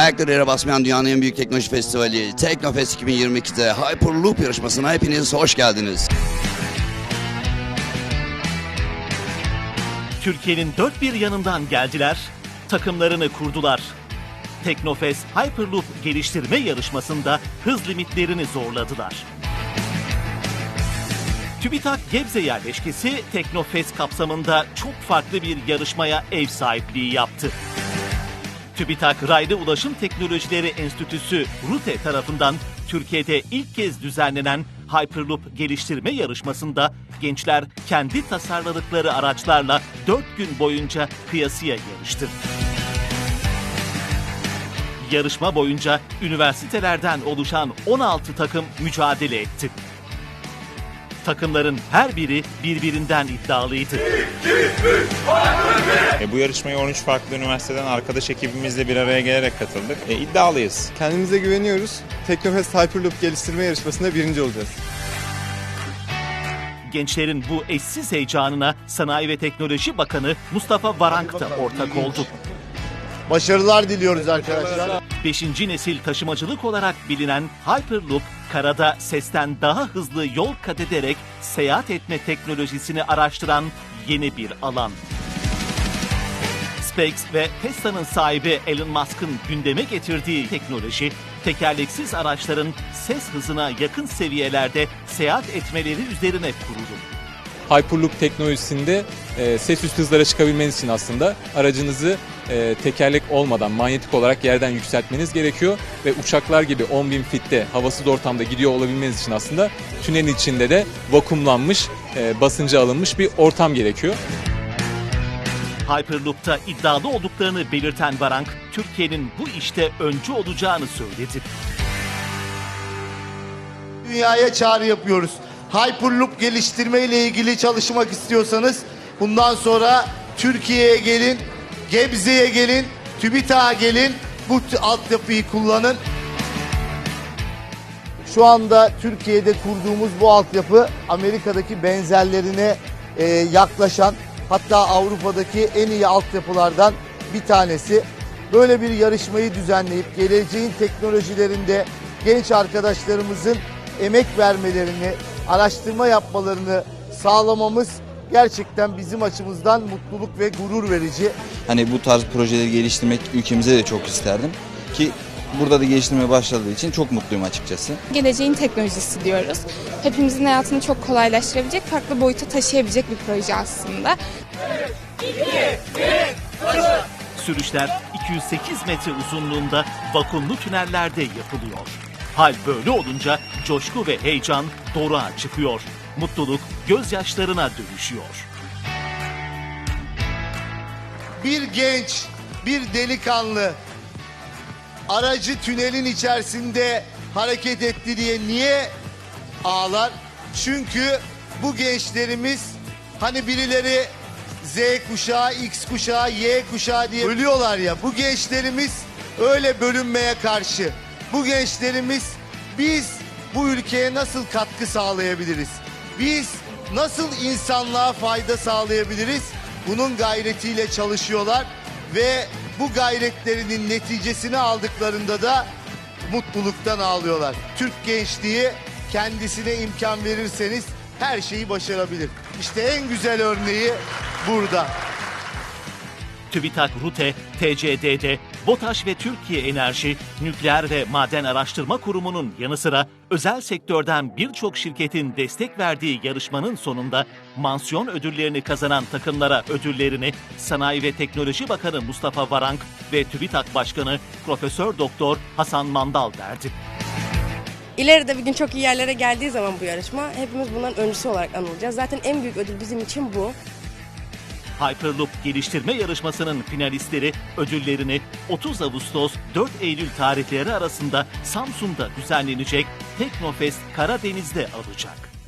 Ayakları yere basmayan dünyanın en büyük teknoloji festivali Teknofest 2022'de Hyperloop yarışmasına hepiniz hoş geldiniz. Türkiye'nin dört bir yanından geldiler, takımlarını kurdular. Teknofest Hyperloop geliştirme yarışmasında hız limitlerini zorladılar. TÜBİTAK Gebze yerleşkesi Teknofest kapsamında çok farklı bir yarışmaya ev sahipliği yaptı. TÜBİTAK Raylı Ulaşım Teknolojileri Enstitüsü RUTE tarafından Türkiye'de ilk kez düzenlenen Hyperloop geliştirme yarışmasında gençler kendi tasarladıkları araçlarla 4 gün boyunca kıyasıya yarıştı. Yarışma boyunca üniversitelerden oluşan 16 takım mücadele etti. Takımların her biri birbirinden iddialıydı. E, bu yarışmaya 13 farklı üniversiteden arkadaş ekibimizle bir araya gelerek katıldık. E, iddialıyız. Kendimize güveniyoruz. Teknofest Hyperloop geliştirme yarışmasında birinci olacağız. Gençlerin bu eşsiz heyecanına Sanayi ve Teknoloji Bakanı Mustafa Varank da ortak oldu. Başarılar diliyoruz arkadaşlar. Beşinci nesil taşımacılık olarak bilinen Hyperloop, karada sesten daha hızlı yol kat ederek seyahat etme teknolojisini araştıran yeni bir alan. SpaceX ve Tesla'nın sahibi Elon Musk'ın gündeme getirdiği teknoloji, tekerleksiz araçların ses hızına yakın seviyelerde seyahat etmeleri üzerine kurulu. Hyperloop teknolojisinde e, ses üstü hızlara çıkabilmeniz için aslında aracınızı e, tekerlek olmadan manyetik olarak yerden yükseltmeniz gerekiyor ve uçaklar gibi 10.000 fitte havasız ortamda gidiyor olabilmeniz için aslında tünelin içinde de vakumlanmış, e, basıncı alınmış bir ortam gerekiyor. Hyperloop'ta iddialı olduklarını belirten Varank, Türkiye'nin bu işte öncü olacağını söyledi. Dünyaya çağrı yapıyoruz. Hyperloop geliştirme ile ilgili çalışmak istiyorsanız bundan sonra Türkiye'ye gelin, Gebze'ye gelin, TÜBİTAK'a gelin. Bu altyapıyı kullanın. Şu anda Türkiye'de kurduğumuz bu altyapı Amerika'daki benzerlerine e, yaklaşan hatta Avrupa'daki en iyi altyapılardan bir tanesi. Böyle bir yarışmayı düzenleyip geleceğin teknolojilerinde genç arkadaşlarımızın emek vermelerini, araştırma yapmalarını sağlamamız gerçekten bizim açımızdan mutluluk ve gurur verici. Hani bu tarz projeleri geliştirmek ülkemize de çok isterdim. Ki burada da geliştirmeye başladığı için çok mutluyum açıkçası. Geleceğin teknolojisi diyoruz. Hepimizin hayatını çok kolaylaştırabilecek, farklı boyuta taşıyabilecek bir proje aslında. Sürüşler 208 metre uzunluğunda vakumlu tünellerde yapılıyor. Hal böyle olunca coşku ve heyecan doruğa çıkıyor. Mutluluk gözyaşlarına dönüşüyor. bir genç, bir delikanlı aracı tünelin içerisinde hareket etti diye niye ağlar? Çünkü bu gençlerimiz hani birileri Z kuşağı, X kuşağı, Y kuşağı diye ölüyorlar ya. Bu gençlerimiz öyle bölünmeye karşı. Bu gençlerimiz biz bu ülkeye nasıl katkı sağlayabiliriz? Biz nasıl insanlığa fayda sağlayabiliriz? Bunun gayretiyle çalışıyorlar ve bu gayretlerinin neticesini aldıklarında da mutluluktan ağlıyorlar. Türk gençliği kendisine imkan verirseniz her şeyi başarabilir. İşte en güzel örneği burada. TÜBİTAK RUTE, TCDD, BOTAŞ ve Türkiye Enerji, Nükleer ve Maden Araştırma Kurumu'nun yanı sıra özel sektörden birçok şirketin destek verdiği yarışmanın sonunda mansiyon ödüllerini kazanan takımlara ödüllerini Sanayi ve Teknoloji Bakanı Mustafa Varank ve TÜBİTAK Başkanı Profesör Doktor Hasan Mandal verdi. İleride bir gün çok iyi yerlere geldiği zaman bu yarışma hepimiz bundan öncüsü olarak anılacağız. Zaten en büyük ödül bizim için bu. Hyperloop geliştirme yarışmasının finalistleri ödüllerini 30 Ağustos 4 Eylül tarihleri arasında Samsun'da düzenlenecek Teknofest Karadeniz'de alacak.